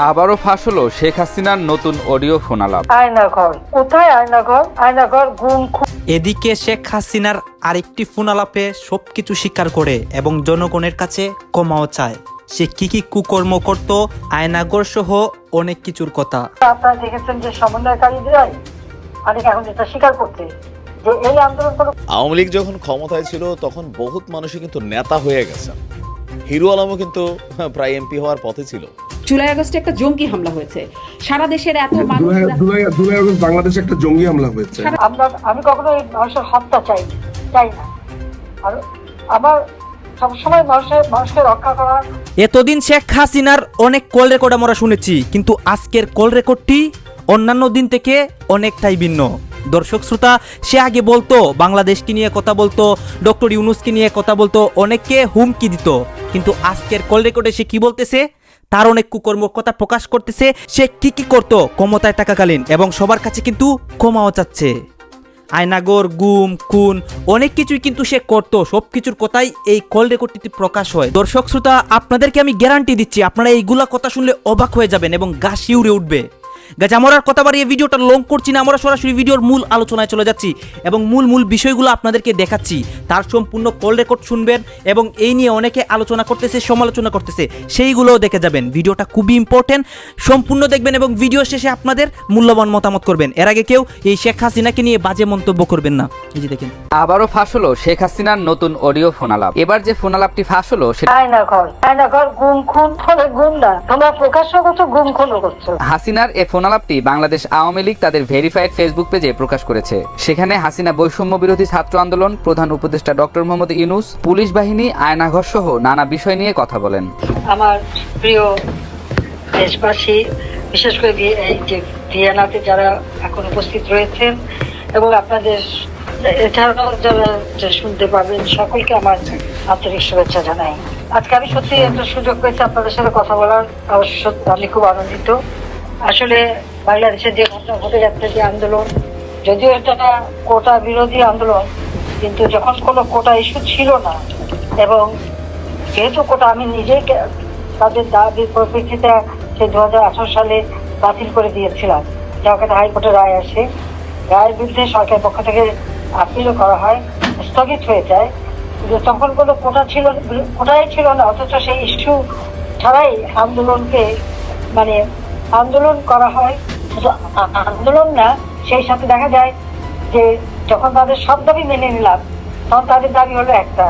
আবারও ফাঁস হলো শেখ হাসিনার নতুন অডিও ফোনালাপ। আয়নাঘর। কোথায় আয়নাঘর? আয়নাঘর গুম এদিকে শেখ হাসিনার আরেকটি ফোনালাপে সবকিছু স্বীকার করে এবং জনগণের কাছে ক্ষমাও চায়। সে কি কি কুকর্ম করত আয়নাগর সহ অনেক কিছুর কথা। আপনারা দেখেছেন যে সমন্বয়কারীরাই অনেক এখন এটা স্বীকার করতে যে এই আন্দোলন আওয়ামী লীগ যখন ক্ষমতায় ছিল তখন বহুত মানুষই কিন্তু নেতা হয়ে গেছে। হিরো আলমও কিন্তু প্রায় এমপি হওয়ার পথে ছিল। জুলাই আগস্টে একটা জঙ্গি হামলা হয়েছে। সারা দেশের এত মানুষ জুলাই জুলাই জুলাই আগস্ট বাংলাদেশে একটা জঙ্গি হামলা হয়েছে। আমরা আমি কখনো মানুষের হত্যা চাই চাই না। আর আমার সবসময় মানুষের মানুষকে রক্ষা করা এতদিন শেখ হাসিনার অনেক কল রেকর্ড আমরা শুনেছি কিন্তু আজকের কল রেকর্ডটি অন্যান্য দিন থেকে অনেকটাই ভিন্ন। দর্শক শ্রোতা সে আগে বলতো বাংলাদেশকে নিয়ে কথা বলতো ডক্টর ইউনুসকে নিয়ে কথা বলতো অনেককে হুমকি দিত। কিন্তু আজকের কল রেকর্ডে সে কি বলতেছে? তার অনেক কুকর্ম কথা প্রকাশ করতেছে, সে কি কি করত, ক্ষমতায় থাকাকালীন এবং সবার কাছে কিন্তু ক্ষমাও চাচ্ছে। আয়নাগর, গুম, খুন, অনেক কিছুই কিন্তু সে করতো সব কিছুর কথাই এই কল রেকর্ডটিতে প্রকাশ হয়। দর্শক শ্রোতা, আপনাদেরকে আমি গ্যারান্টি দিচ্ছি, আপনারা এইগুলা কথা শুনলে অবাক হয়ে যাবেন এবং গা শিউরে উঠবে। গাছ আমরা আর কথা বাড়িয়ে ভিডিওটা লং করছি না আমরা সরাসরি ভিডিওর মূল আলোচনায় চলে যাচ্ছি এবং মূল মূল বিষয়গুলো আপনাদেরকে দেখাচ্ছি। তার সম্পূর্ণ কল রেকর্ড শুনবেন এবং এই নিয়ে অনেকে আলোচনা করতেছে সমালোচনা করতেছে সেইগুলোও দেখে যাবেন। ভিডিওটা খুবই ইম্পর্টেন্ট সম্পূর্ণ দেখবেন এবং ভিডিও শেষে আপনাদের মূল্যবান মতামত করবেন। এর আগে কেউ এই শেখ হাসিনাকে নিয়ে বাজে মন্তব্য করবেন না। এই যে দেখেন। আবারও ফাঁস হলো শেখ হাসিনার নতুন অডিও ফোনালাপ এবার যে ফোনালাপটি ফাঁস হলো সেটা আয়নাঘর আয়নাঘর গুম খুন করে গুম না। তোমরা প্রকাশ্য করছ গুম খুনও করছ। হাসিনার এ ফোনালাপটি বাংলাদেশ আওয়ামী লীগ তাদের ভেরিফাইড ফেসবুক পেজে প্রকাশ করেছে। সেখানে হাসিনা বৈষম্য বিরোধী ছাত্র আন্দোলন, প্রধান উপদেষ্টা ডক্টর মোহাম্মদ ইউনুস, পুলিশ বাহিনী, আয়নাঘর সহ নানা বিষয় নিয়ে কথা বলেন। আমার প্রিয় দেশবাসী, বিশেষ করে এই যে যারা এখন উপস্থিত রয়েছেন এবং আপনাদের এছাড়াও যারা শুনতে পাবেন সকলকে আমার আন্তরিক শুভেচ্ছা জানাই। আজকে আমি সত্যি একটা সুযোগ পেয়েছি আপনাদের সাথে কথা বলার। আমি খুব আনন্দিত। আসলে বাংলাদেশে যে ঘটনা ঘটে যাচ্ছে, যে আন্দোলন, যদিও এটা কোটা বিরোধী আন্দোলন, কিন্তু যখন কোনো কোটা ইস্যু ছিল না, এবং যেহেতু কোটা আমি নিজেই কে- তাদের দাবির পরিপ্রেক্ষিতে সেই দু হাজার আঠারো সালে বাতিল করে দিয়েছিলাম যখন হাইকোর্টের রায় আসে। রায়ের বিরুদ্ধে সরকারের পক্ষ থেকে আপিলও করা হয়, স্থগিত হয়ে যায়। কিন্তু তখন কোনো কোটা ছিল কোটাই ছিল না, অথচ সেই ইস্যু ছাড়াই আন্দোলনকে মানে আন্দোলন করা হয়। আন্দোলন না, সেই সাথে দেখা যায় যে যখন তাদের সব দাবি মেনে নিলাম, তখন তাদের দাবি হলো একটা।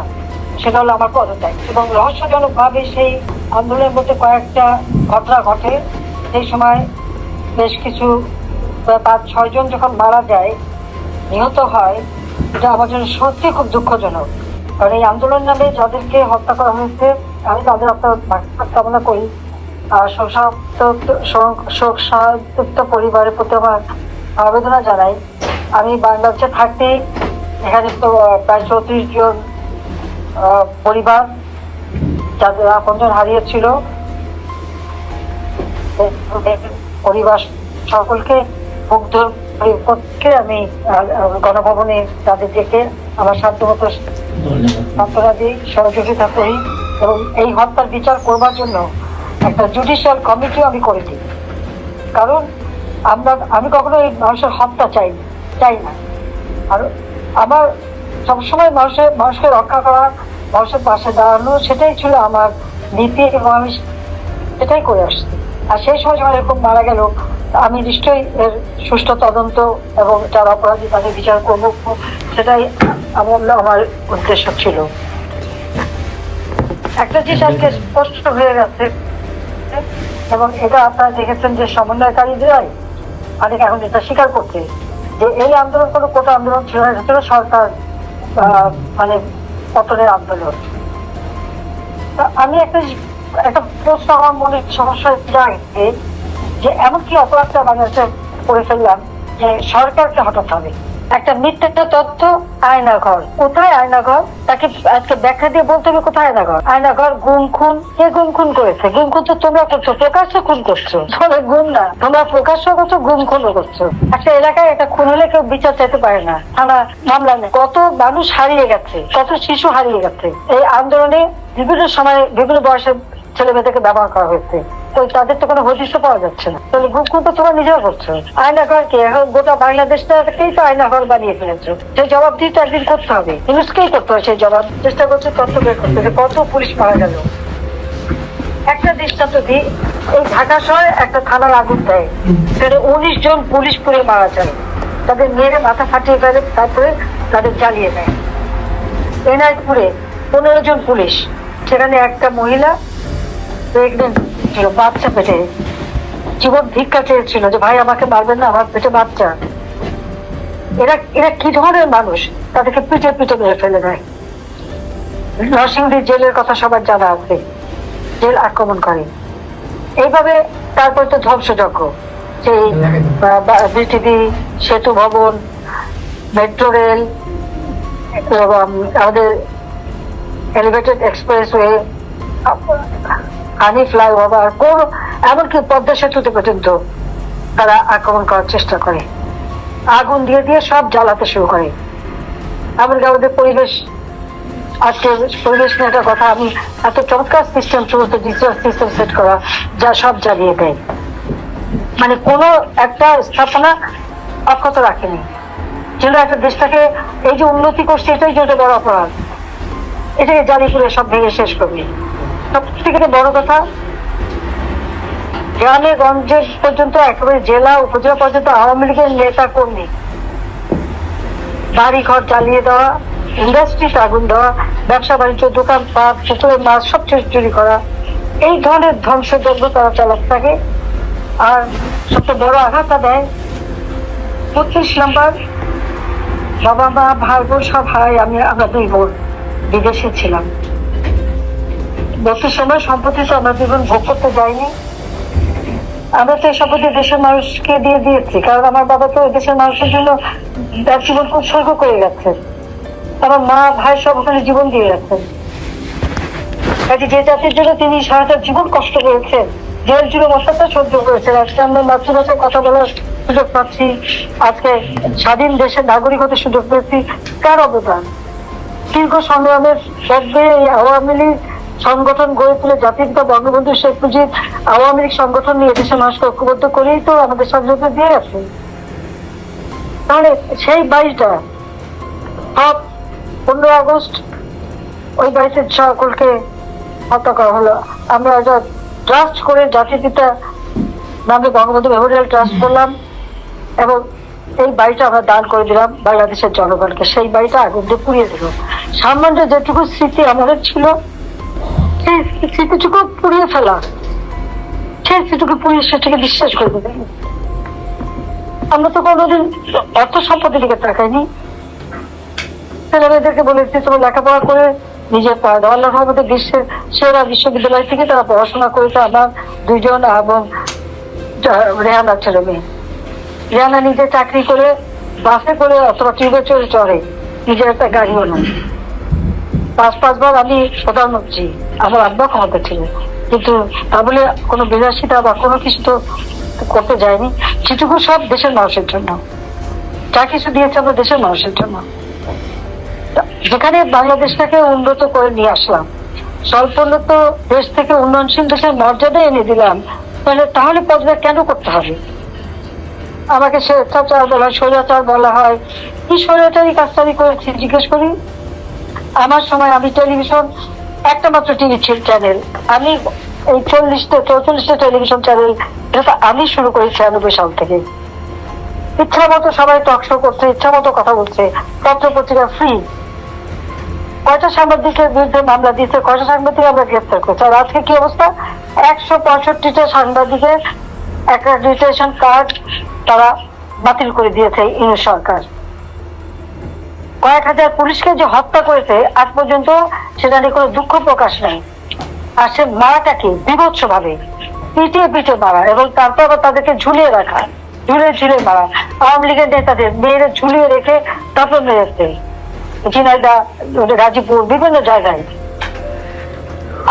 সেটা হলো আমার পদত্যাগ। এবং রহস্যজনকভাবে সেই আন্দোলনের মধ্যে কয়েকটা ঘটনা ঘটে। সেই সময় বেশ কিছু পাঁচ ছয়জন যখন মারা যায়, নিহত হয়, এটা আমার জন্য সত্যি খুব দুঃখজনক। কারণ এই আন্দোলন নামে যাদেরকে হত্যা করা হয়েছে, আমি তাদের মাগফিরাত কামনা করি। শোকসান্তপ্ত শোক- শোক পরিবারের প্রতি আমার আবেদনা জানাই। আমি বাংলাদেশে থাকতে এখানে তো প্রায় চৌত্রিশ জন পরিবার যাদের আপনজন হারিয়েছিল। পরিবার সকলকে মুগ্ধ পক্ষে আমি গণভবনে তাদের ডেকে আমার সাধ্যমতো সান্ত্বনা দিই সহযোগিতা করি এবং এই হত্যার বিচার করবার জন্য একটা জুডিশিয়াল কমিটিও আমি করে দিই কারণ আমরা, আমি কখনো এই মানুষের হত্যা চাই চাই না। আর আমার সবসময় মানুষের, মানুষকে রক্ষা করা, মানুষের পাশে দাঁড়ানো, সেটাই ছিল আমার নীতি এবং আমি সেটাই করে আসছি। আর সেই সময় যখন এরকম মারা গেল, আমি নিশ্চয়ই এর সুষ্ঠু তদন্ত এবং যারা অপরাধী তাদের বিচার করব, সেটাই আমার আমার উদ্দেশ্য ছিল। একটা জিনিস আজকে স্পষ্ট হয়ে গেছে। এবং এটা আপনারা দেখেছেন যে সমন্বয়কারীরাই অনেক এখন এটা স্বীকার করতে যে এই আন্দোলন কোনো কোটা আন্দোলন ছিল না ছিল সরকার মানে পতনের আন্দোলন। আমি একটা একটা প্রশ্ন আমার মনে সমস্যা যে এমন কি অপরাধটা বাংলাদেশে করে ফেললাম যে সরকারকে হঠাৎ হবে একটা মিথ্যা তথ্য আয়নাঘর। কোথায় আয়নাঘর? তাকে আজকে ব্যাখ্যা দিয়ে বলতে হবে কোথায় আয়নাঘর? আয়নাঘর গুম খুন কে গুম খুন করেছে? গুম খুন তো তোমরা করছ, প্রকাশ্য খুন করছ। তোমরা গুম না, তোমরা প্রকাশ্য করছ গুম খুনও করছ। একটা এলাকায় একটা খুন হলে কেউ বিচার চাইতে পারে না। থানা মামলা নেই। কত মানুষ হারিয়ে গেছে, কত শিশু হারিয়ে গেছে। এই আন্দোলনে বিভিন্ন সময় বিভিন্ন বয়সের ছেলে মেয়েদেরকে ব্যবহার করা হয়েছে। ওই তাদের তো কোনো হদিশও পাওয়া যাচ্ছে না। তাহলে গুম তো তোমরা নিজেও করছ। আয়না ঘর কে এখন গোটা বাংলাদেশটাকেই তো আয়না ঘর বানিয়ে ফেলেছো। সেই জবাব দিয়ে তো একদিন করতে হবে। নিউজকেই করতে হবে সেই জবাব। চেষ্টা করছে তথ্য বের করতে। কত পুলিশ মারা গেল। একটা দৃষ্টান্ত দিই এই ঢাকা শহরে একটা থানার আগুন দেয়। সেখানে উনিশ জন পুলিশ পুড়ে মারা যায়। তাদের মেরে মাথা ফাটিয়ে ফেলে, তারপরে তাদের জ্বালিয়ে দেয়। এনায়তপুরে পনেরো জন পুলিশ। সেখানে একটা মহিলা, প্রেগনেন্ট। ছিল, বাচ্চা পেটে। জীবন ভিক্ষা চেয়েছিল যে, ভাই, আমাকে মারবেন না, আমার পেটে বাচ্চা। এরা এরা কি ধরনের মানুষ? তাদেরকে পিঠে পিঠে মেরে ফেলে দেয়। নরসিংদী জেলের কথা সবার জানা আছে। জেল আক্রমণ করে। এইভাবে তারপর তো ধ্বংসযজ্ঞ। সেই BTV, Setu Bhaban, metro rail আমাদের এলিভেটেড এক্সপ্রেসওয়ে হানি ফ্লাইওভার কোন এমনকি পদ্মা সেতুতে পর্যন্ত তারা আক্রমণ করার চেষ্টা করে। আগুন দিয়ে দিয়ে সব জ্বালাতে শুরু করে। এমনকি আমাদের পরিবেশ আজকে পরিবেশ নিয়ে একটা কথা, আমি এত চমৎকার সিস্টেম সমস্ত ডিজিটাল সিস্টেম সেট করা, যা সব জ্বালিয়ে দেয়। মানে কোনো একটা স্থাপনা অক্ষত রাখেনি। যেন একটা দেশটাকে এই যে উন্নতি করছে, এটাই যেটা বড় অপরাধ। এটাকে জারি করে সব ভেঙে শেষ করবে। সব থেকে বড় কথা গ্রামে গঞ্জে পর্যন্ত একেবারে জেলা উপজেলা পর্যন্ত আওয়ামী লীগের নেতা কর্মী বাড়ি ঘর জ্বালিয়ে দেওয়া ইন্ডাস্ট্রিতে আগুন দেওয়া, ব্যবসা বাণিজ্য, দোকান পাট পুকুরের মাছ, সব চুরি করা, এই ধরনের ধ্বংসযজ্ঞ তারা চালাতে থাকে। আর সবচেয়ে বড় আঘাতটা দেয় পঁচিশ নাম্বার বাবা মা ভাই বোন সব ভাই আমি আমরা দুই বোন বিদেশে ছিলাম। বছর সময় সম্পত্তি তো আমরা দুই বোন ভোগ করতে যাইনি। আমরা তো এই সম্পত্তি দেশের মানুষকে দিয়ে দিয়েছি, কারণ আমার বাবা তো দেশের মানুষের জন্য তার জীবন উৎসর্গ করে গেছেন আমার মা, ভাই সব ওখানে জীবন দিয়ে গেছেন কাজে যে জাতির জন্য তিনি সারাটা জীবন কষ্ট করেছেন, জেল জুড়ে অত্যাচার সহ্য করেছেন। আজকে আমরা মাতৃভাষায় কথা বলার সুযোগ পাচ্ছি। আজকে স্বাধীন দেশের নাগরিক হতে সুযোগ পেয়েছি। কার অবদান? দীর্ঘ সংগ্রামের এই আওয়ামী লীগ সংগঠন গড়ে তুলে জাতির পিতা বঙ্গবন্ধু শেখ মুজিব আওয়ামী লীগ সংগঠন নিয়ে দেশের মানুষকে ঐক্যবদ্ধ করেই তো আমাদের স্বাধীনতা দিয়ে গেছে। তাহলে সেই বাইশটা সব পনেরো আগস্ট, ওই বাইশের সকলকে হত্যা করা হলো। আমরা একটা ট্রাস্ট করে জাতির পিতা নামে বঙ্গবন্ধু মেমোরিয়াল ট্রাস্ট করলাম এবং এই বাড়িটা আমরা দান করে দিলাম বাংলাদেশের জনগণকে। সেই বাড়িটা আগুন দিয়ে পুড়িয়ে দিল। সামান্য যেটুকু স্মৃতি আমাদের ছিল পুড়িয়ে ফেলা। পুড়িয়ে সেটাকে বিশ্বাস করে দেবেন আমরা তো কোনোদিন অর্থ দিকে তাকাইনি। বলেছি লেখাপড়া করে নিজের পায়ে আল্লাহ বিশ্বের সেরা বিশ্ববিদ্যালয় থেকে তারা পড়াশোনা করেছে আমার দুইজন এবং রেহানা ছেলে মেয়ে। রেহানা নিজে চাকরি করে বাসে করে অথবা টিউবে চড়ে চড়ে, নিজের একটা গাড়িও নয় পাঁচ, পাঁচবার আমি প্রধানমন্ত্রী আমার আব্বা ক্ষমতা ছিল। কিন্তু তা বলে কোনো বিলাসিতা বা কোনো কিছু তো করতে যায়নি। যেটুকু সব দেশের মানুষের জন্য। যা কিছু দিয়েছে আমরা দেশের মানুষের জন্য। যেখানে বাংলাদেশটাকে উন্নত করে নিয়ে আসলাম স্বল্প উন্নত দেশ থেকে উন্নয়নশীল দেশের মর্যাদা এনে দিলাম, তাহলে তাহলে পদত্যাগ কেন করতে হবে? আমাকে স্বেচ্ছাচার বলা হয় স্বৈরাচার বলা হয়। কি স্বৈরাচারই কাজটা আমি করেছি, জিজ্ঞেস করি আমার সময় আমি টেলিভিশন একটা মাত্র টিভি চ্যানেল আমি এই চল্লিশটা, চৌচল্লিশটা টেলিভিশন চ্যানেল তো আমি শুরু করি ছিয়ানব্বই সাল থেকে। ইচ্ছা মতো সবাই টক শো করছে, ইচ্ছা মতো কথা বলছে পত্র পত্রিকা ফ্রি কয়টা সাংবাদিকের বিরুদ্ধে মামলা দিয়েছে, কয়টা সাংবাদিক আমরা গ্রেফতার করছি, আর আজকে কি অবস্থা? একশো পঁয়ষট্টিটা সাংবাদিকের অ্যাক্রেডিটেশন কার্ড তারা বাতিল করে দিয়েছে ইউ সরকার। কয়েক হাজার পুলিশকে যে হত্যা করেছে, আজ পর্যন্ত সেটা নিয়ে কোনো দুঃখ প্রকাশ নেই। আর সে মারাটাকে বিভৎস ভাবে পিটিয়ে পিটিয়ে মারা এবং তারপর আবার তাদেরকে ঝুলিয়ে রাখা ঝুলে ঝুলিয়ে মারা। আওয়ামী লীগের নেতাদের মেয়েরা ঝুলিয়ে রেখে তারপর মেরেছে ঝিনাইদা, গাজীপুর, বিভিন্ন জায়গায়।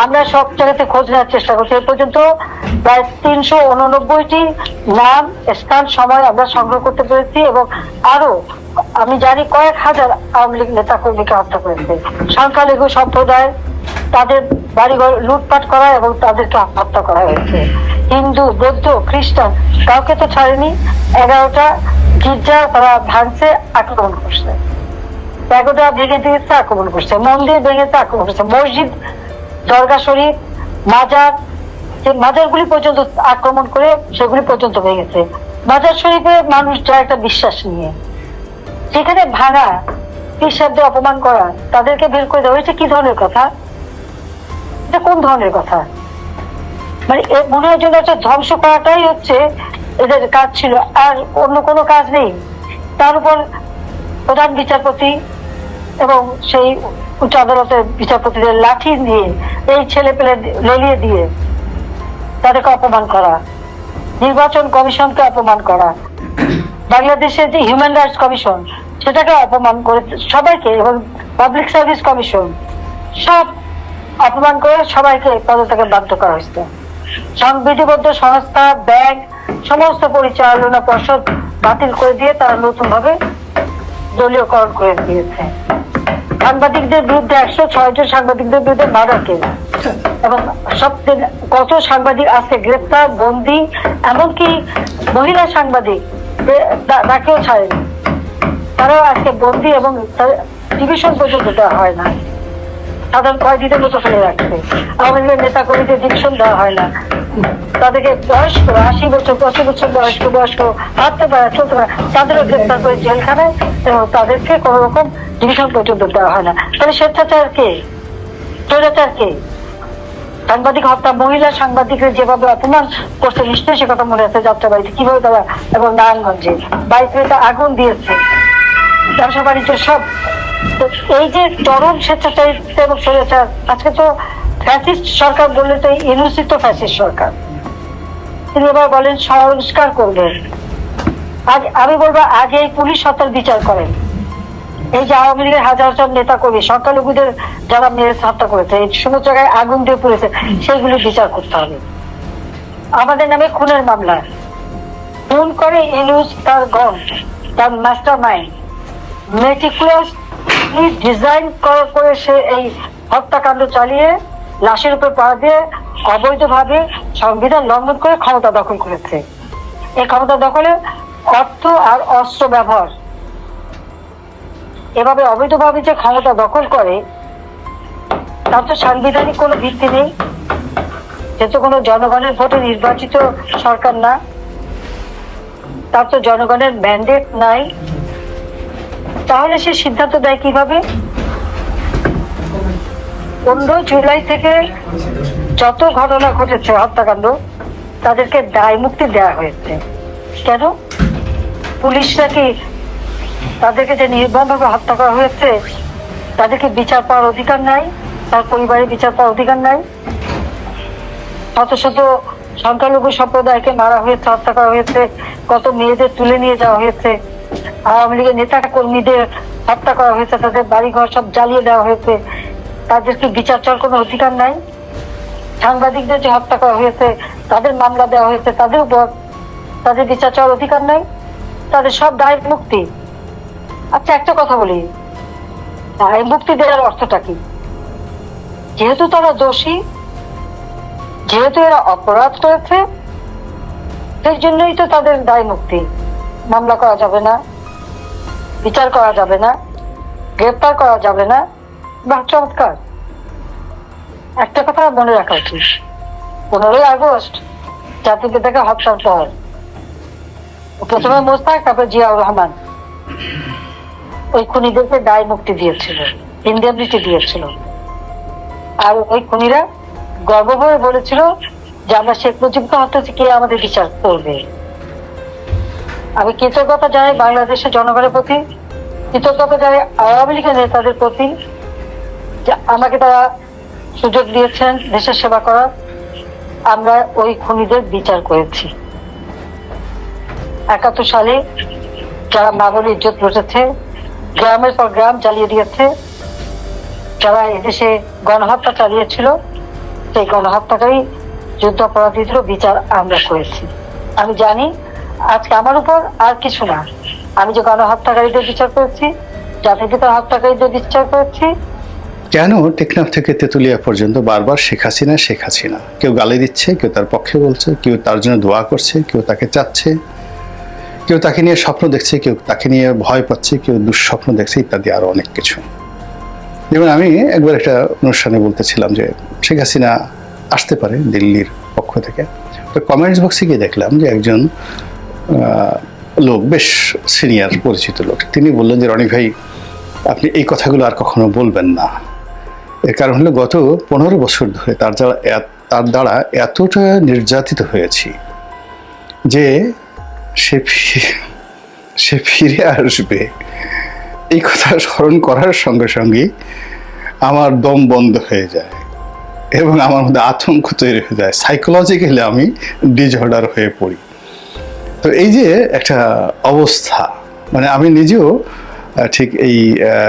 আমরা সব জায়গাতে খোঁজ নেওয়ার চেষ্টা করছি। এ পর্যন্ত প্রায় তিনশো উননব্বইটি নাম, স্থান, সময় আমরা সংগ্রহ করতে পেরেছি এবং আরও আমি জানি কয়েক হাজার আওয়ামী লীগ নেতা কর্মীকে হত্যা করেছে। সংখ্যালঘু সম্প্রদায় তাদের বাড়িঘর লুটপাট করা এবং তাদেরকে হত্যা করা হয়েছে। হিন্দু, বৌদ্ধ, খ্রিস্টান কাউকে তো ছাড়েনি। এগারোটা গির্জা তারা ভাঙছে, আক্রমণ করছে। প্যাগোডা ভেঙে দিয়েছে, আক্রমণ করছে। মন্দির ভেঙেছে আক্রমণ করছে। মসজিদ, দরগা শরীফ, মাজার যে মাজারগুলি পর্যন্ত আক্রমণ করে সেগুলি পর্যন্ত ভেঙেছে। মাজার শরীফে মানুষ যায় একটা বিশ্বাস নিয়ে। সেখানে ভাঙা পীর অপমান করা, তাদেরকে বের করে দেওয়া হয়েছে কি ধরনের কথা? এটা কোন ধরনের কথা? মানে মনে হয় যেন একটা ধ্বংস করাটাই হচ্ছে এদের কাজ ছিল। আর অন্য কোনো কাজ নেই। তার উপর প্রধান বিচারপতি এবং সেই উচ্চ আদালতের বিচারপতিদের লাঠি দিয়ে এই ছেলে পেলে লেলিয়ে দিয়ে তাদেরকে অপমান করা। নির্বাচন কমিশনকে অপমান করা। বাংলাদেশের যে হিউম্যান রাইটস কমিশন সেটাকে অপমান করে সবাইকে এবং পাবলিক সার্ভিস কমিশন সব অপমান করে সবাইকে পদত্যাগে বাধ্য করা হয়েছে। সংবিধিবদ্ধ সংস্থা, ব্যাংক, সমস্ত পরিচালনা পর্ষদ বাতিল করে দিয়ে তারা নতুন ভাবে দলীয়করণ করে দিয়েছে। সাংবাদিকদের বিরুদ্ধে একশো ছয় জন সাংবাদিকদের বিরুদ্ধে মার্ডার কেস। এবং সব কত সাংবাদিক আছে গ্রেপ্তার, বন্দি, এমনকি মহিলা সাংবাদিক তাকেও ছাড়েনি। তারাও আজকে বন্দি এবং ডিভিশন পর্যন্ত দেওয়া হয় না। সাধারণ কয়েদিদের মতো ফেলে রাখছে। আওয়ামী লীগের নেতা কর্মীদের ডিভিশন দেওয়া হয় না। তাদেরকে বয়স্ক, আশি বছর, পঁচিশ বছর বয়স্ক বয়স্ক হাঁটতে পারে চলতে পারে তাদেরও গ্রেপ্তার করে জেলখানায় এবং তাদেরকে কোনো রকম ডিভিশন পর্যন্ত দেওয়া হয় না। তাহলে স্বেচ্ছাচার কে? স্বৈরাচার কে? সাংবাদিক হত্যা, মহিলা সাংবাদিকরা যেভাবে অপমান করছে, নিশ্চয়ই সে কথা মনে আছে যাত্রাবাড়িতে। কীভাবে তারা এবং নারায়ণগঞ্জে বাইকে আগুন দিয়েছে? ব্যবসা, বাণিজ্য সব। তো এই যে চরম স্বেচ্ছাচারিত্ব এবং স্বৈরাচার আজকে তো ফ্যাসিস্ট সরকার বললে তো ইউনিভার্সিটি তো ফ্যাসিস্ট সরকার। তিনি এবার বলেন সংস্কার করবেন। আজ আমি বলব, আগে পুলিশ হত্যার বিচার করেন। এই যে আওয়ামী লীগের হাজার হাজার নেতা কর্মী সংখ্যালঘুদের যারা মেরে হত্যা করেছে, এই সমস্ত জায়গায় আগুন দিয়ে পুড়েছে, সেইগুলি বিচার করতে হবে। আমাদের নামে খুনের মামলা। খুন করে ইনুস তার গম তার মাস্টার মাইন্ড মেটিকুলাস ডিজাইন করে সে এই হত্যাকাণ্ড চালিয়ে, লাশের উপর পা দিয়ে অবৈধভাবে সংবিধান লঙ্ঘন করে ক্ষমতা দখল করেছে। এই ক্ষমতা দখলে অর্থ আর অস্ত্র ব্যবহার এভাবে অবৈধভাবে যে ক্ষমতা দখল করে, তার তো সাংবিধানিক কোনো ভিত্তি নেই। সে তো কোনো জনগণের ভোটে নির্বাচিত সরকার না। তার তো জনগণের ম্যান্ডেট নাই। তাহলে সে সিদ্ধান্ত দেয় কীভাবে? পনেরো জুলাই থেকে যত ঘটনা ঘটেছে, হত্যাকাণ্ড, তাদেরকে দায় মুক্তি দেওয়া হয়েছে। কেন? পুলিশরা কি তাদেরকে যে নির্মমভাবে হত্যা করা হয়েছে, তাদেরকে বিচার পাওয়ার অধিকার নাই, তার পরিবারের বিচার পাওয়ার অধিকার নাই। শত শত সংখ্যালঘু সম্প্রদায়কে মারা হয়েছে, হত্যা করা হয়েছে, কত মেয়েদের তুলে নিয়ে যাওয়া হয়েছে, আওয়ামী লীগের নেতা কর্মীদের হত্যা করা হয়েছে, তাদের বাড়িঘর সব জ্বালিয়ে দেওয়া হয়েছে, তাদেরকে বিচার চাওয়ার কোনো অধিকার নাই। সাংবাদিকদের যে হত্যা করা হয়েছে, তাদের মামলা দেওয়া হয়েছে তাদের উপর তাদের বিচার চাওয়ার অধিকার নাই, তাদের সব দায় মুক্তি। আচ্ছা একটা কথা বলি। দায় মুক্তি দেওয়ার অর্থটা কি? যেহেতু তারা দোষী, যেহেতু এরা অপরাধ করেছে সেই জন্যই তো তাদের দায় মুক্তি। মামলা করা যাবে না, বিচার করা যাবে না, গ্রেপ্তার করা যাবে না। বা চমৎকার। একটা কথা মনে রাখা উচিত। পনেরোই আগস্ট জাতিকে পিতাকে হত্যার পর প্রথমে মোস্তাক, তারপর জিয়াউর রহমান। ওই খুনিদেরকে দায় মুক্তি দিয়েছিল ইন্ডিয়ানিটি দিয়েছিল। আর ওই খুনিরা গর্বভরে বলেছিল যে আমরা শেখ মুজিবকে হত্যা কে আমাদের বিচার করবে? আমি কৃতজ্ঞতা জানাই বাংলাদেশের জনগণের প্রতি, কৃতজ্ঞতা জানাই আওয়ামী লীগের নেতাদের প্রতি যে আমাকে তারা সুযোগ দিয়েছেন, দেশের সেবা করার। আমরা ওই খুনিদের বিচার করেছি। একাত্তর সালে যারা মাগর ইজ্জত লুটেছে গ্রামের পর গ্রাম জ্বালিয়ে দিয়েছে। যারা এদেশে গণহত্যা চালিয়েছিল, সেই গণহত্যাকারী যুদ্ধ অপরাধীদের বিচার আমরা করেছি। আমি জানি আজকে আমার উপর আর কিছু না। আমি যে গণহত্যাকারীদের বিচার করেছি জাতির হত্যাকারীদের বিচার করেছি। কেন টেকনাফ থেকে তেঁতুলিয়া পর্যন্ত বারবার শেখ হাসিনা শেখ হাসিনা? কেউ গালি দিচ্ছে, কেউ তার পক্ষে বলছে, কেউ তার জন্য দোয়া করছে, কেউ তাকে চাচ্ছে। কেউ তাকে নিয়ে স্বপ্ন দেখছে, কেউ তাকে নিয়ে ভয় পাচ্ছে, কেউ দুঃস্বপ্ন দেখছে, ইত্যাদি আরও অনেক কিছু। যেমন আমি একবার একটা অনুষ্ঠানে বলতেছিলাম যে, শেখ হাসিনা আসতে পারে দিল্লির পক্ষ থেকে। তো কমেন্টস বক্সে গিয়ে দেখলাম যে একজন লোক, বেশ সিনিয়র পরিচিত লোক। তিনি বললেন যে, রনি ভাই, আপনি এই কথাগুলো আর কখনো বলবেন না। এর কারণ হলো গত পনেরো বছর ধরে তার দ্বারা তার দ্বারা এতটা নির্যাতিত হয়েছি যে সে সে ফিরে আসবে। এই কথা স্মরণ করার সঙ্গে সঙ্গে আমার দম বন্ধ হয়ে যায় এবং আমার মধ্যে আতঙ্ক তৈরি হয়ে যায়। সাইকোলজিক্যালি আমি ডিজঅর্ডার হয়ে পড়ি। তো এই যে একটা অবস্থা মানে আমি নিজেও ঠিক এই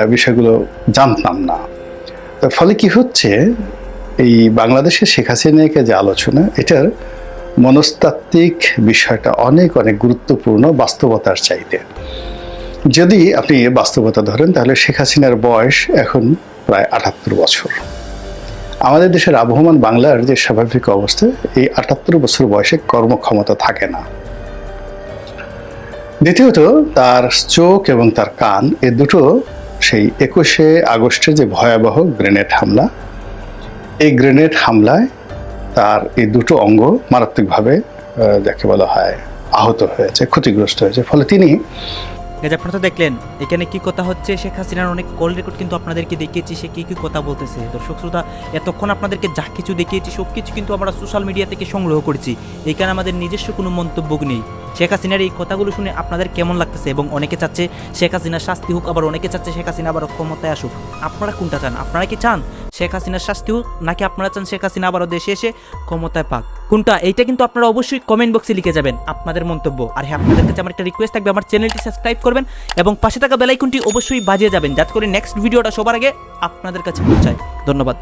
বিষয়গুলো জানতাম না। তো ফলে কি হচ্ছে? এই বাংলাদেশের শেখ হাসিনাকে যে আলোচনা, এটার মনস্তাত্ত্বিক বিষয়টা অনেক অনেক গুরুত্বপূর্ণ বাস্তবতার চাইতে। যদি আপনি বাস্তবতা ধরেন, তাহলে শেখ হাসিনার বয়স এখন প্রায় আটাত্তর বছর। আমাদের দেশের আবহমান বাংলার যে স্বাভাবিক অবস্থা, এই আটাত্তর বছর বয়সে কর্মক্ষমতা থাকে না। দ্বিতীয়ত, তার চোখ এবং তার কান, এ দুটো সেই একুশে আগস্টের যে ভয়াবহ গ্রেনেড হামলা, এই গ্রেনেড হামলায় তার এই দুটো অঙ্গ মারাত্মকভাবে যাকে বলা হয় আহত হয়েছে, ক্ষতিগ্রস্ত হয়েছে। ফলে তিনি গাইজ আপনারা তো দেখলেন, এখানে কি কথা হচ্ছে? শেখ হাসিনার অনেক কল রেকর্ড কিন্তু আপনাদেরকে দেখিয়েছি, সে কি কি কথা বলতেছে। দর্শক শ্রোতা, এতক্ষণ আপনাদেরকে যা কিছু দেখিয়েছি, সব কিছু কিন্তু আমরা সোশ্যাল মিডিয়া থেকে সংগ্রহ করেছি। এখানে আমাদের নিজস্ব কোনো মন্তব্য নেই। শেখ হাসিনার এই কথাগুলো শুনে আপনাদের কেমন লাগতেছে এবং অনেকে চাচ্ছে শেখ হাসিনার শাস্তি হোক, আবার অনেকে চাচ্ছে শেখ হাসিনা আবার ক্ষমতায় আসুক। আপনারা কোনটা চান? আপনারা কি চান শেখ হাসিনার শাস্তিও নাকি আপনারা চান শেখ হাসিনা আবারও দেশে এসে ক্ষমতায় পাক? কোনটা? এইটা কিন্তু আপনারা অবশ্যই কমেন্ট বক্সে লিখে যাবেন আপনাদের মন্তব্য। আর হ্যাঁ আপনাদের কাছে আমার একটা রিকোয়েস্ট থাকবে, আমার চ্যানেলটি সাবস্ক্রাইব করবেন এবং পাশে থাকা বেলাইকনটি অবশ্যই বাজিয়ে যাবেন, যাতে করে নেক্সট ভিডিওটা সবার আগে আপনাদের কাছে পৌঁছায়। ধন্যবাদ।